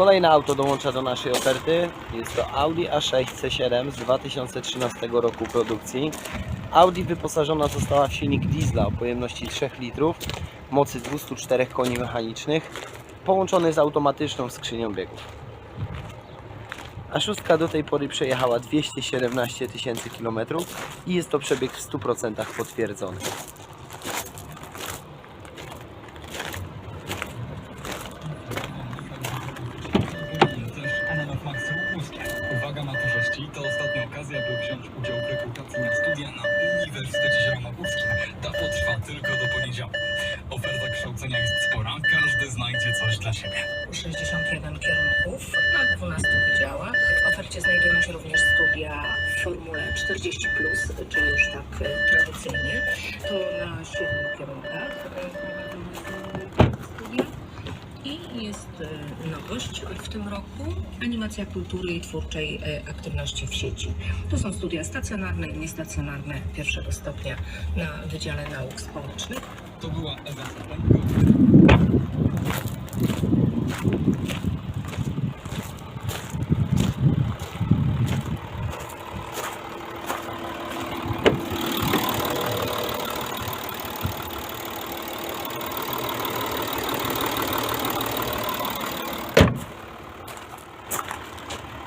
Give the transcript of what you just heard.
Kolejne auto dołącza do naszej oferty. Jest to Audi A6 C7 z 2013 roku produkcji. Audi wyposażona została w silnik diesla o pojemności 3 litrów, mocy 204 koni mechanicznych, połączony z automatyczną skrzynią biegów. A6 do tej pory przejechała 217 tysięcy km i jest to przebieg w 100% potwierdzony. Uwaga maturzyści, to ostatnia okazja, by wziąć udział w rekrutacji na studia na Uniwersytecie Zielonogórskim. Ta potrwa tylko do poniedziałku. Oferta kształcenia jest spora, każdy znajdzie coś dla siebie. 61 kierunków na 12 wydziałach. W ofercie znajdują się również studia w formule 40, czyli już tak e, tradycyjnie. To na 7 kierunkach e, studia. I jest e, nowość w tym roku animacja kultury i twórczej aktywności w sieci. To są studia stacjonarne i niestacjonarne pierwszego stopnia na Wydziale Nauk Społecznych. To była Ewa.